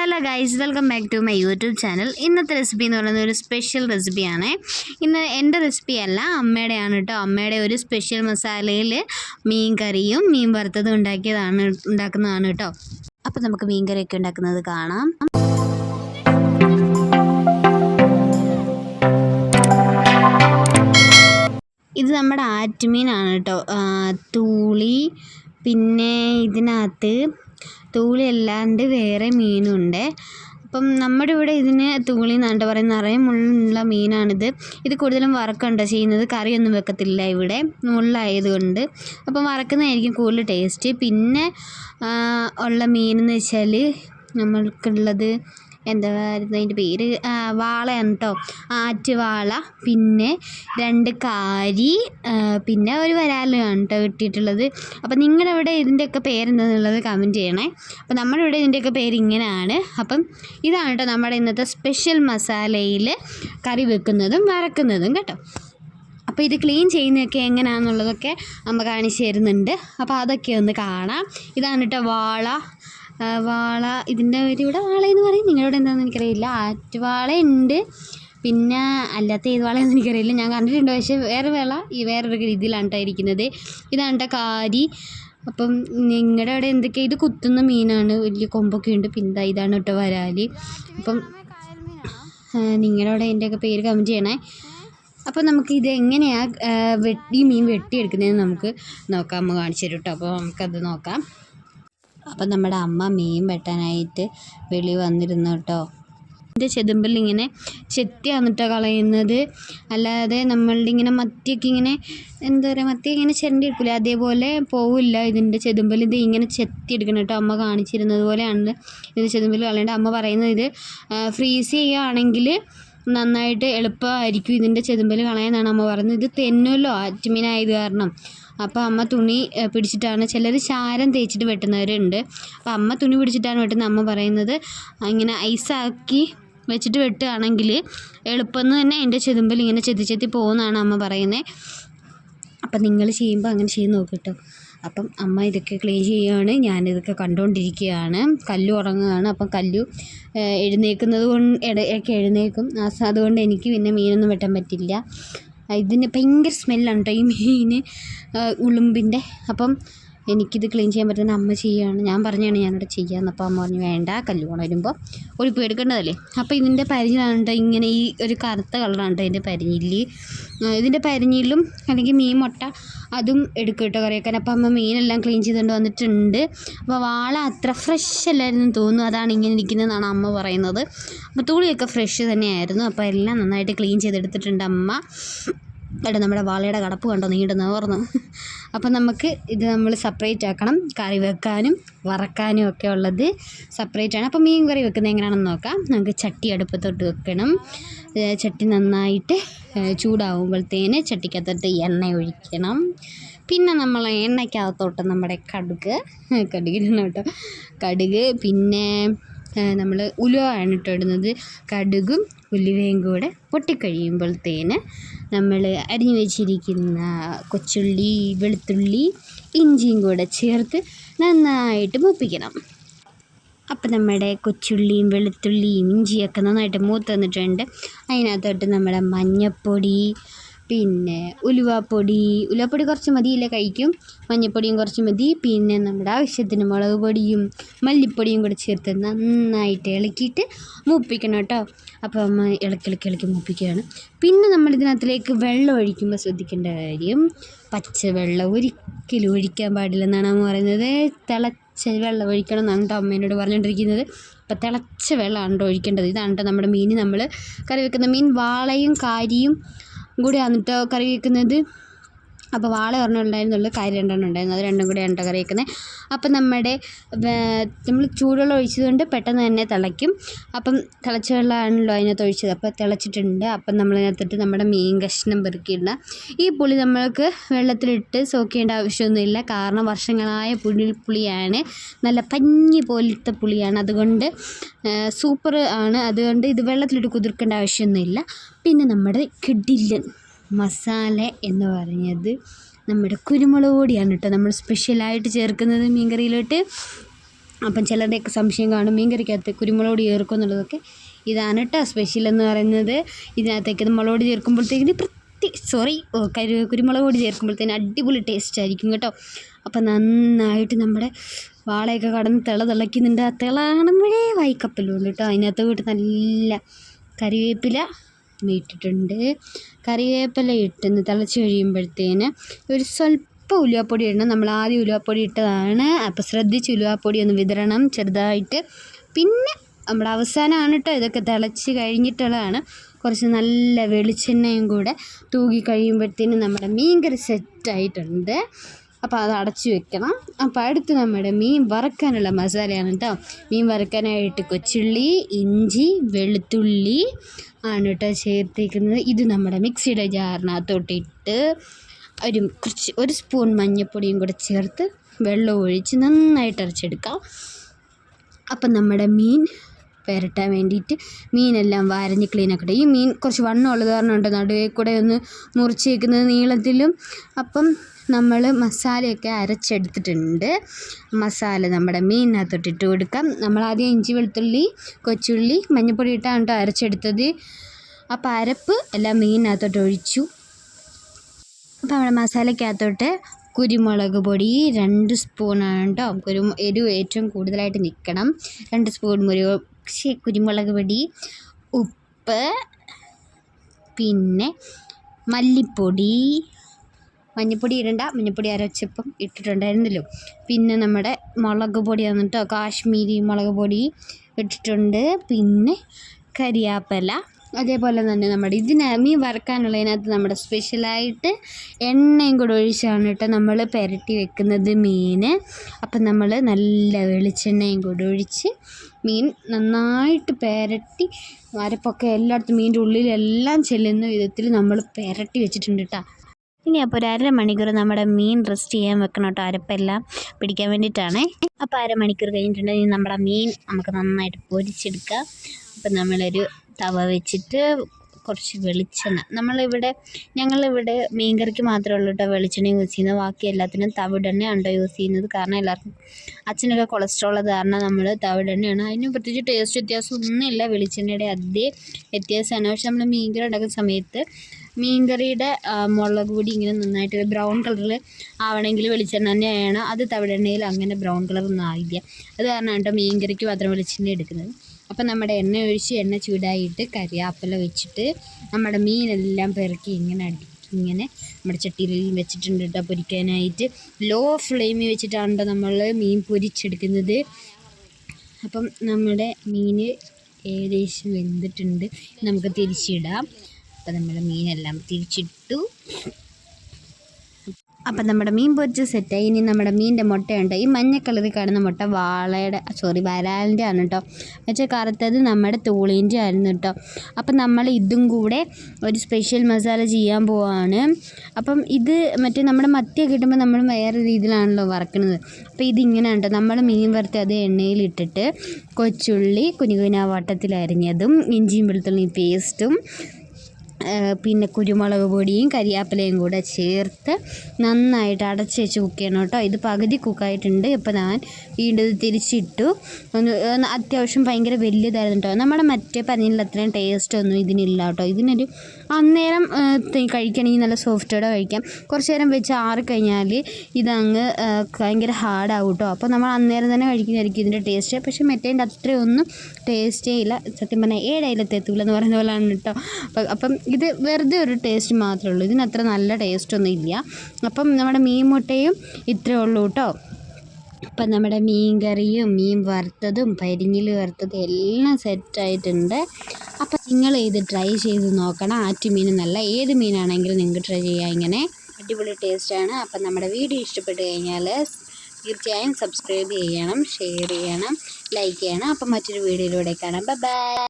Hello guys welcome back to my YouTube channel. ഇന്നത്തെ recipe എന്ന് പറയുന്നത് ഒരു സ്പെഷ്യൽ റെസിപ്പിയാണ്. ഇന്ന് എന്റെ റെസിപ്പി അല്ല അമ്മയുടെയാണ് കേട്ടോ. അമ്മയുടെ ഒരു സ്പെഷ്യൽ മസാലയിൽ മീൻ കറിയും മീൻ വറുത്തതും ഉണ്ടാക്കിയതാണ് ഉണ്ടാക്കുന്നതാണ് കേട്ടോ. അപ്പോൾ നമുക്ക് മീൻ കറിയൊക്കെ ഉണ്ടാക്കുന്നത് കാണാം. ഇത് നമ്മുടെ ആറ്റുമീനാണ് കേട്ടോ. തൂളി പിന്നെ ഇതിനകത്ത് തൂളി അല്ലാണ്ട് വേറെ മീനുണ്ട്. അപ്പം നമ്മുടെ ഇവിടെ ഇതിന് തൂളി എന്നാണ് പറയുന്നത് നിറയെ മുള്ളുള്ള മീനാണിത്. ഇത് കൂടുതലും വറക്കണ്ട ചെയ്യുന്നത് കറിയൊന്നും വെക്കത്തില്ല ഇവിടെ. മുള്ളായതുകൊണ്ട്. അപ്പം വറക്കുന്നതായിരിക്കും കൂടുതൽ ടേസ്റ്റ്. പിന്നെ ഉള്ള മീനെന്ന് വെച്ചാൽ നമ്മൾക്കുള്ളത് എന്താ അതിന്റെ പേര് വാളയാണ് കേട്ടോ ആറ്റുവാള പിന്നെ രണ്ട് കാരി പിന്നെ ഒരു വരാലാണ് കേട്ടോ കിട്ടിയിട്ടുള്ളത്. അപ്പോൾ നിങ്ങളുടെ അവിടെ ഇതിന്റെയൊക്കെ പേരെന്താണെന്നുള്ളത് കമന്റ് ചെയ്യണേ. അപ്പോൾ നമ്മുടെ ഇവിടെ ഇതിന്റെയൊക്കെ പേര് ഇങ്ങനെയാണ് അപ്പം ഇതാണ് കേട്ടോ നമ്മുടെ ഇന്നത്തെ സ്പെഷ്യൽ മസാലയിൽ കറി വെക്കുന്നതും വറക്കുന്നതും കേട്ടോ. അപ്പോൾ ഇത് ക്ലീൻ ചെയ്യുന്നതൊക്കെ എങ്ങനെയാണെന്നുള്ളതൊക്കെ അമ്മ കാണിച്ചു തരുന്നുണ്ട്. അപ്പോൾ അതൊക്കെ ഒന്ന് കാണാം. ഇതാണ് കേട്ടോ വാള. വാള. ഇതിന്റെ പേര് ഇവിടെ വാള എന്ന് പറയും. നിങ്ങളുടെ എന്താണെന്ന് എനിക്കറിയില്ല. ആറ്റുവാള ഉണ്ട്. പിന്നെ അല്ലാത്ത ഏത് വളയെന്ന് എനിക്കറിയില്ല. ഞാൻ കണ്ടിട്ടുണ്ട്. പക്ഷേ വേറെ വേള ഈ വേറൊരു രീതിയിലാണ് കേട്ടോ ഇരിക്കുന്നത്. ഇതാണ് കാരി. അപ്പം നിങ്ങളുടെ അവിടെ എന്തൊക്കെയാണ് ഇത് കുത്തുന്ന മീനാണ്. വലിയ കൊമ്പൊക്കെ ഉണ്ട്. പിന്നെ ദാ ഇതാണ് കേട്ടോ വരാൽ. അപ്പം നിങ്ങളുടെ അവിടെ അതിന്റെയൊക്കെ പേര് കമന്റ് ചെയ്യണേ. അപ്പോൾ നമുക്ക് ഇത് എങ്ങനെയാണ് വെട്ടി മീൻ വെട്ടിയെടുക്കുന്നതെന്ന് നമുക്ക് നോക്കാം. അമ്മ കാണിച്ചു തരും കേട്ടോ അപ്പോൾ നമുക്കത് നോക്കാം. അപ്പം നമ്മുടെ അമ്മ മീൻ വെട്ടാനായിട്ട് വെളി വന്നിരുന്നു കേട്ടോ. ഇതിന്റെ ചെതുമ്പിൽ ഇങ്ങനെ ചെത്തിയാണ് കേട്ടോ കളയുന്നത്. അല്ലാതെ നമ്മളുടെ ഇങ്ങനെ മത്തിയൊക്കെ ഇങ്ങനെ എന്താ പറയുക മത്തി ഇങ്ങനെ ചിരണ്ടി എടുക്കില്ല അതേപോലെ പോവില്ല ഇതിന്റെ ചെതുമ്പിൽ. ഇത് ഇങ്ങനെ ചെത്തി എടുക്കണം കേട്ടോ. അമ്മ കാണിച്ചിരുന്നത് പോലെയാണ് ഇത് ചെതുമ്പിൽ കളയേണ്ടത്. അമ്മ പറയുന്നത് ഇത് ഫ്രീസ് ചെയ്യുകയാണെങ്കിൽ നന്നായിട്ട് എളുപ്പമായിരിക്കും ഇതിന്റെ ചെതുമ്പൽ കളയാനാണ് അമ്മ പറയുന്നത് ഇത് തെന്നുമല്ലോ ആറ്റുമീനായത് കാരണം. അപ്പോൾ അമ്മ തുണി പിടിച്ചിട്ടാണ്. ചിലർ ചാരം തേച്ചിട്ട് വെട്ടുന്നവരുണ്ട്. അപ്പോൾ അമ്മ തുണി പിടിച്ചിട്ടാണ് വെട്ടുന്നത്. അമ്മ പറയുന്നത് ഇങ്ങനെ ഐസാക്കി വെച്ചിട്ട് വെട്ടുകയാണെങ്കിൽ എളുപ്പം തന്നെ അതിന്റെ ചെതുമ്പൽ ഇങ്ങനെ ചെത്തി ചെത്തി പോകുന്നതാണ് അമ്മ പറയുന്നത് അപ്പം നിങ്ങൾ ചെയ്യുമ്പോൾ അങ്ങനെ ചെയ്ത് നോക്ക് കേട്ടോ അപ്പം അമ്മ ഇതൊക്കെ ക്ലീൻ ചെയ്യുകയാണ് ഞാനിതൊക്കെ കണ്ടുകൊണ്ടിരിക്കുകയാണ് കല്ലു ഉറങ്ങുകയാണ്. അപ്പം കല്ലു എഴുന്നേൽക്കുന്നത് കൊണ്ട് ഇടയ്ക്ക് എഴുന്നേൽക്കും അതുകൊണ്ട് എനിക്ക് പിന്നെ മീനൊന്നും വെട്ടാൻ പറ്റില്ല. ഇതിന് ഭയങ്കര സ്മെല്ലാണ് കേട്ടോ ഈ മീൻ ഉളുമ്പിന്റെ അപ്പം എനിക്കിത് ക്ലീൻ ചെയ്യാൻ പറ്റുന്ന അമ്മ ചെയ്യുകയാണ്. ഞാൻ പറഞ്ഞാണ് ഞാനിവിടെ ചെയ്യാമെന്ന് അപ്പോൾ അമ്മ പറഞ്ഞു വേണ്ട കല്ലുകൊണ്ട് വരുമ്പോൾ ഒളിപ്പ് എടുക്കേണ്ടതല്ലേ? അപ്പോൾ ഇതിന്റെ പരിഞ്ഞിലാണ് കേട്ടോ ഇങ്ങനെ ഈ ഒരു കറുത്ത കളറാണ് ഇതിന്റെ പരിഞ്ഞില്ലി ഇതിന്റെ പരിഞ്ഞിലും. അല്ലെങ്കിൽ മീൻ മുട്ട അതും എടുക്കും കേട്ടോ കറിയൊക്കെ അപ്പോൾ അമ്മ മീനെല്ലാം ക്ലീൻ ചെയ്തുകൊണ്ട് വന്നിട്ടുണ്ട്. അപ്പോൾ വാള അത്ര ഫ്രഷ് അല്ലായിരുന്നു തോന്നുന്നു. അതാണ് ഇങ്ങനെ ഇരിക്കുന്നതെന്നാണ് അമ്മ പറയുന്നത്. അപ്പോൾ തൂളിയൊക്കെ ഫ്രഷ് തന്നെയായിരുന്നു. അപ്പോൾ എല്ലാം നന്നായിട്ട് ക്ലീൻ ചെയ്തെടുത്തിട്ടുണ്ട് അമ്മ. എടാ നമ്മുടെ വാളയുടെ കടപ്പ് കണ്ടോ? നീണ്ടു നേർന്നു അപ്പം നമുക്ക് ഇത് നമ്മൾ സെപ്പറേറ്റ് ആക്കണം. കറി വെക്കാനും വറക്കാനും ഒക്കെ ഉള്ളത് സെപ്പറേറ്റ് ആണ്. അപ്പം മീൻ കറി വെക്കുന്നത് എങ്ങനെയാണെന്ന് നോക്കാം. നമുക്ക് ചട്ടി അടുപ്പത്തോട്ട് വെക്കണം. ചട്ടി നന്നായിട്ട് ചൂടാവുമ്പോഴത്തേന് ചട്ടിക്കകത്തോട്ട് എണ്ണ ഒഴിക്കണം. പിന്നെ നമ്മൾ എണ്ണയ്ക്കകത്തോട്ട് നമ്മുടെ കടുക് കടുകിടണം കേട്ടോ. കടുക് പിന്നെ നമ്മൾ ഉലുവയാണ് ഇട്ടിടുന്നത് കടുകും ഉലുവയും കൂടെ പൊട്ടിക്കഴിയുമ്പോഴത്തേന് നമ്മൾ അരിഞ്ഞു വെച്ചിരിക്കുന്ന കൊച്ചുള്ളി വെളുത്തുള്ളി ഇഞ്ചിയും കൂടെ ചേർത്ത് നന്നായിട്ട് മൂപ്പിക്കണം. അപ്പം നമ്മുടെ കൊച്ചുള്ളിയും വെളുത്തുള്ളിയും ഇഞ്ചിയൊക്കെ നന്നായിട്ട് മൂത്ത് വന്നിട്ടുണ്ട്. അതിനകത്തോട്ട് നമ്മുടെ മഞ്ഞൾപ്പൊടി പിന്നെ ഉലുവാപ്പൊടി. ഉലുവാപ്പൊടി കുറച്ച് മതിയില്ല കഴിക്കും. മഞ്ഞൾപ്പൊടിയും കുറച്ച് മതി. പിന്നെ നമ്മുടെ ആവശ്യത്തിന് മുളക് പൊടിയും മല്ലിപ്പൊടിയും കൂടെ ചേർത്ത് നന്നായിട്ട് ഇളക്കിയിട്ട് മൂപ്പിക്കണം കേട്ടോ. അപ്പോൾ അമ്മ ഇളക്കി ഇളക്കി ഇളക്കി മൂപ്പിക്കുകയാണ്. പിന്നെ നമ്മൾ ഇതിനകത്തിലേക്ക് വെള്ളം ഒഴിക്കുമ്പോൾ ശ്രദ്ധിക്കേണ്ട കാര്യം പച്ചവെള്ളം ഒരിക്കലും ഒഴിക്കാൻ പാടില്ലെന്നാണ് അമ്മ പറയുന്നത്. തിളച്ച വെള്ളം ഒഴിക്കണം എന്നാണ് കേട്ടോ അമ്മേനോട് പറഞ്ഞുകൊണ്ടിരിക്കുന്നത്. അപ്പോൾ തിളച്ച വെള്ളമാണ് കേട്ടോ ഒഴിക്കേണ്ടത്. ഇതാണ് കേട്ടോ നമ്മുടെ മീൻ നമ്മൾ കറി വെക്കുന്ന മീൻ വാളയും കാരിയും കൂടെയാണ് കേട്ടോ കറി വെക്കുന്നത്. അപ്പോൾ വാള ഒരെണ്ണം ഉണ്ടായിരുന്നുള്ളൂ രണ്ടെണ്ണം ഉണ്ടായിരുന്നു അത് രണ്ടും കൂടെ കേട്ടോ കറി അപ്പം നമ്മുടെ നമ്മൾ ചൂടുവെള്ളം ഒഴിച്ചതുകൊണ്ട് പെട്ടെന്ന് തന്നെ തിളയ്ക്കും. അപ്പം തിളച്ച വെള്ളമാണല്ലോ അതിനകത്ത് ഒഴിച്ചത്. അപ്പോൾ തിളച്ചിട്ടുണ്ട്. അപ്പം നമ്മളതിനകത്തിട്ട് നമ്മുടെ മീൻ കഷ്ണം പെറുക്കിയിടുന്ന. ഈ പുളി നമ്മൾക്ക് വെള്ളത്തിലിട്ട് സോക്ക് ചെയ്യേണ്ട ആവശ്യമൊന്നുമില്ല. കാരണം വർഷങ്ങളായ പുളി പുളിയാണ്. നല്ല പഞ്ഞി പോലത്തെ പുളിയാണ്. അതുകൊണ്ട് സൂപ്പർ ആണ്. അതുകൊണ്ട് ഇത് വെള്ളത്തിലിട്ട് കുതിർക്കേണ്ട ആവശ്യമൊന്നുമില്ല. പിന്നെ നമ്മുടെ കിഡില്ലൻ മസാല എന്ന് പറഞ്ഞത് നമ്മുടെ കുരുമുളക് പൊടിയാണ് കേട്ടോ. നമ്മൾ സ്പെഷ്യലായിട്ട് ചേർക്കുന്നത് മീൻ കറിയിലോട്ട് അപ്പം ചിലരുടെയൊക്കെ സംശയം കാണും മീൻ കറിക്കകത്ത് കുരുമുളക് പൊടി ചേർക്കും എന്നുള്ളതൊക്കെ. ഇതാണ് കേട്ടോ സ്പെഷ്യൽ എന്ന് പറയുന്നത്. ഇതിനകത്തേക്ക് ഇത് മുളക് പൊടി ചേർക്കുമ്പോഴത്തേക്കിന് പ്രത്യേക സോറി കരു കുരുമുളക് പൊടി ചേർക്കുമ്പോഴത്തേന് അടിപൊളി ടേസ്റ്റ് ആയിരിക്കും കേട്ടോ. അപ്പം നന്നായിട്ട് നമ്മുടെ വാളയൊക്കെ കടന്ന് തിള തിളയ്ക്കുന്നുണ്ട്. ആ തിള കാണുമ്പോഴേ കേട്ടോ. അതിനകത്ത് പോയിട്ട് നല്ല കറിവേപ്പില ഇട്ടിട്ടുണ്ട് കറിവേപ്പില ഇട്ടെന്ന് തിളച്ച് കഴിയുമ്പോഴത്തേന് ഒരു സ്വല്പം ഉലുവാപ്പൊടി ഇടണം. നമ്മൾ ആദ്യം ഉലുവാപ്പൊടി ഇട്ടതാണ്. അപ്പോൾ ശ്രദ്ധിച്ച് ഉലുവാപ്പൊടി ഒന്ന് വിതറണം ചെറുതായിട്ട്. പിന്നെ നമ്മുടെ അവസാനമാണ് കേട്ടോ ഇതൊക്കെ തിളച്ച് കഴിഞ്ഞിട്ടുള്ളതാണ്. കുറച്ച് നല്ല വെളിച്ചെണ്ണയും കൂടെ തൂകി കഴിയുമ്പോഴത്തേനും നമ്മുടെ മീൻ കറി സെറ്റായിട്ടുണ്ട് അപ്പോൾ അത് അടച്ചു വെക്കണം. അപ്പോൾ അടുത്ത് നമ്മുടെ മീൻ വറക്കാനുള്ള മസാലയാണ് കേട്ടോ മീൻ വറക്കാനായിട്ട് കൊച്ചുള്ളി ഇഞ്ചി വെളുത്തുള്ളി ആണ് കേട്ടോ ചേർത്തേക്കുന്നത്. ഇത് നമ്മുടെ മിക്സിയുടെ ജാറിനകത്തോട്ടിട്ട് ഒരു കുറച്ച് ഒരു സ്പൂൺ മഞ്ഞൾപ്പൊടിയും കൂടെ ചേർത്ത് വെള്ളം ഒഴിച്ച് നന്നായിട്ട് അരച്ചെടുക്കാം. അപ്പം നമ്മുടെ മീൻ പുരട്ടാൻ വേണ്ടിയിട്ട് മീനെല്ലാം വാരഞ്ഞ് ക്ലീൻ ആക്കട്ടെ. ഈ മീൻ കുറച്ച് വണ്ണമുള്ളത് കാരണം ഉണ്ട് നടുവേ കൂടെ ഒന്ന് മുറിച്ച് വയ്ക്കുന്നത് നീളത്തിലും. അപ്പം നമ്മൾ മസാലയൊക്കെ അരച്ചെടുത്തിട്ടുണ്ട്. മസാല നമ്മുടെ മീനിനകത്തോട്ട് ഇട്ട് കൊടുക്കാം. നമ്മൾ ആദ്യം ഇഞ്ചി വെളുത്തുള്ളി കൊച്ചുള്ളി മഞ്ഞൾപ്പൊടി ഇട്ടാണ് കേട്ടോ അരച്ചെടുത്തത്. അപ്പോൾ അരപ്പ് എല്ലാം മീനിനകത്തോട്ട് ഒഴിച്ചു. അപ്പം നമ്മുടെ മസാലയ്ക്കകത്തോട്ട് കുരുമുളക് പൊടി രണ്ട് സ്പൂണാണ് കേട്ടോ കുരു എരിവ് ഏറ്റവും കൂടുതലായിട്ട് നിൽക്കണം രണ്ട് സ്പൂൺ മുരു കുരുമുളക് പൊടി ഉപ്പ് പിന്നെ മല്ലിപ്പൊടി. മഞ്ഞൾപ്പൊടി ഇടണ്ട. മഞ്ഞൾപ്പൊടി അരച്ചപ്പം ഇട്ടിട്ടുണ്ടായിരുന്നല്ലോ. പിന്നെ നമ്മുടെ മുളക് പൊടി വന്നിട്ടോ കാശ്മീരി മുളക് പൊടി ഇട്ടിട്ടുണ്ട്. പിന്നെ കരിയാപ്പല. അതേപോലെ തന്നെ നമ്മുടെ ഇതിന് മീൻ വറുക്കാനുള്ളതിനകത്ത് നമ്മുടെ സ്പെഷ്യലായിട്ട് എണ്ണയും കൂടെ ഒഴിച്ചാണ് കേട്ടോ നമ്മൾ പുരട്ടി വെക്കുന്നത് മീൻ. അപ്പം നമ്മൾ നല്ല വെളിച്ചെണ്ണയും കൂടെ ഒഴിച്ച് മീൻ നന്നായിട്ട് പുരട്ടി അരപ്പൊക്കെ എല്ലായിടത്തും മീനിന്റെ ഉള്ളിലെല്ലാം ചെല്ലുന്ന വിധത്തിൽ നമ്മൾ പുരട്ടി വെച്ചിട്ടുണ്ട് കേട്ടോ ഇനി അപ്പോൾ ഒരു അരമണിക്കൂർ നമ്മുടെ മീൻ റെസ്റ്റ് ചെയ്യാൻ വെക്കണം കേട്ടോ അരപ്പെല്ലാം പിടിക്കാൻ വേണ്ടിയിട്ടാണേ. അപ്പോൾ അരമണിക്കൂർ കഴിഞ്ഞിട്ടുണ്ടെങ്കിൽ നമ്മുടെ മീൻ നമുക്ക് നന്നായിട്ട് പൊരിച്ചെടുക്കാം. അപ്പം നമ്മളൊരു തവ വെച്ചിട്ട് കുറച്ച് വെളിച്ചെണ്ണ. നമ്മളിവിടെ ഞങ്ങളിവിടെ മീൻകറിക്ക് മാത്രമേ ഉള്ളൂ കേട്ടോ വെളിച്ചെണ്ണ യൂസ് ചെയ്യുന്നത്. ബാക്കി എല്ലാത്തിനും തവിടെണ്ണയാണ് യൂസ് ചെയ്യുന്നത്. കാരണം എല്ലാവർക്കും അച്ഛനൊക്കെ കൊളസ്ട്രോൾ ഉള്ളത് കാരണം നമ്മൾ തവിടെണ്ണയാണ്. അതിന് പ്രത്യേകിച്ച് ടേസ്റ്റ് വ്യത്യാസം ഒന്നുമില്ല. വെളിച്ചെണ്ണയുടെ അതേ വ്യത്യാസമാണ്. പക്ഷെ നമ്മൾ മീൻകറി ഉണ്ടാക്കുന്ന സമയത്ത് മീൻകറിയുടെ മുളക് പൊടി ഇങ്ങനെ നന്നായിട്ട് ബ്രൗൺ കളറിൽ ആവണമെങ്കിൽ വെളിച്ചെണ്ണ തന്നെയാണ്. അത് തവിടെണ്ണയിൽ അങ്ങനെ ബ്രൗൺ കളറൊന്നും ആയില്ല അത് കാരണമാണ് കേട്ടോ മീൻകറിക്ക് മാത്രം വെളിച്ചെണ്ണ എടുക്കുന്നത്. അപ്പം നമ്മുടെ എണ്ണ ഒഴിച്ച് എണ്ണ ചൂടായിട്ട് കറിവേപ്പില വെച്ചിട്ട് നമ്മുടെ മീനെല്ലാം പെറുക്കി ഇങ്ങനെ അടുക്കി ഇങ്ങനെ നമ്മുടെ ചട്ടിയിൽ വെച്ചിട്ടുണ്ട് കേട്ടോ പൊരിക്കാനായിട്ട്. ലോ ഫ്ലെയിമിൽ വെച്ചിട്ടാണ് നമ്മൾ മീൻ പൊരിച്ചെടുക്കുന്നത്. അപ്പം നമ്മുടെ മീൻ ഏകദേശം വെന്തിട്ടുണ്ട്. നമുക്ക് തിരിച്ചിടാം. അപ്പം നമ്മുടെ മീനെല്ലാം തിരിച്ചിട്ടു. അപ്പം നമ്മുടെ മീൻ പൊരിച്ച് സെറ്റായി ഇനി നമ്മുടെ മീനിന്റെ മുട്ടയുണ്ട്. ഈ മഞ്ഞ കളറിൽ കാണുന്ന മുട്ട വാളയുടെ സോറി വരാലിന്റെ ആണ് കേട്ടോ വെച്ചാൽ കറുത്തത് നമ്മുടെ തൂളീന്റെ ആയിരുന്നു കേട്ടോ അപ്പം നമ്മൾ ഇതും കൂടെ ഒരു സ്പെഷ്യൽ മസാല ചെയ്യാൻ പോവാണ്. അപ്പം ഇത് മറ്റേ നമ്മുടെ മത്തിയൊക്കെ കിട്ടുമ്പോൾ നമ്മൾ വേറെ രീതിയിലാണല്ലോ വറക്കുന്നത് അപ്പോൾ ഇതിങ്ങനെയാണ് കേട്ടോ നമ്മൾ മീൻ വറുത്ത് അത് എണ്ണയിലിട്ടിട്ട് കൊച്ചുള്ളി കുഞ്ഞു വട്ടത്തിൽ അരിഞ്ഞതും ഇഞ്ചിയും വെളുത്തുള്ളി പേസ്റ്റും പിന്നെ കുരുമുളക് പൊടിയും കരിയാപ്പിലയും കൂടെ ചേർത്ത് നന്നായിട്ട് അടച്ച് വെച്ച് കുക്ക് ചെയ്യണം കേട്ടോ. ഇത് പകുതി കുക്കായിട്ടുണ്ട് ഇപ്പോൾ ഞാൻ വീണ്ടും ഇത് തിരിച്ചിട്ടു. ഒന്ന് അത്യാവശ്യം ഭയങ്കര വലിയതായിരുന്നു കേട്ടോ. നമ്മുടെ മറ്റേ പനീരിൽ അത്രയും ടേസ്റ്റ് ഒന്നും ഇതിനില്ല കേട്ടോ. ഇതിനൊരു അന്നേരം കഴിക്കണമെങ്കിൽ നല്ല സോഫ്റ്റോടെ കഴിക്കാം. കുറച്ച് നേരം വെച്ച് ആറിക്കഴിഞ്ഞാൽ ഇതങ്ങ് ഭയങ്കര ഹാർഡാവും കേട്ടോ. അപ്പോൾ നമ്മൾ അന്നേരം തന്നെ കഴിക്കുന്നതായിരിക്കും ഇതിന്റെ ടേസ്റ്റ് പക്ഷേ മറ്റേന്റെ അത്രയൊന്നും ടേസ്റ്റേ ഇല്ല. സത്യം പറഞ്ഞാൽ ഏഴയിലെത്തെത്തൂല എന്ന് പറയുന്ന പോലെയാണ് കേട്ടോ. അപ്പം ഇത് വെറുതെ ഒരു ടേസ്റ്റ് മാത്രമേ ഉള്ളൂ. ഇതിനത്ര നല്ല ടേസ്റ്റൊന്നും ഇല്ല. അപ്പം നമ്മുടെ മീൻ മുട്ടയും ഇത്രയേ ഉള്ളൂ കേട്ടോ അപ്പം നമ്മുടെ മീൻ കറിയും മീൻ വറുത്തതും പരിങ്ങിൽ വറുത്തതും എല്ലാം സെറ്റായിട്ടുണ്ട് അപ്പം നിങ്ങൾ ഇത് ട്രൈ ചെയ്ത് നോക്കണം. ആറ്റുമീൻ നല്ല ഏത് മീനാണെങ്കിലും നിങ്ങൾക്ക് ട്രൈ ചെയ്യാം. ഇങ്ങനെ അടിപൊളി ടേസ്റ്റാണ് അപ്പം നമ്മുടെ വീഡിയോ ഇഷ്ടപ്പെട്ട് കഴിഞ്ഞാൽ തീർച്ചയായും സബ്സ്ക്രൈബ് ചെയ്യണം ഷെയർ ചെയ്യണം ലൈക്ക് ചെയ്യണം. അപ്പം മറ്റൊരു വീഡിയോയിലൂടെ കാണാം. ബൈ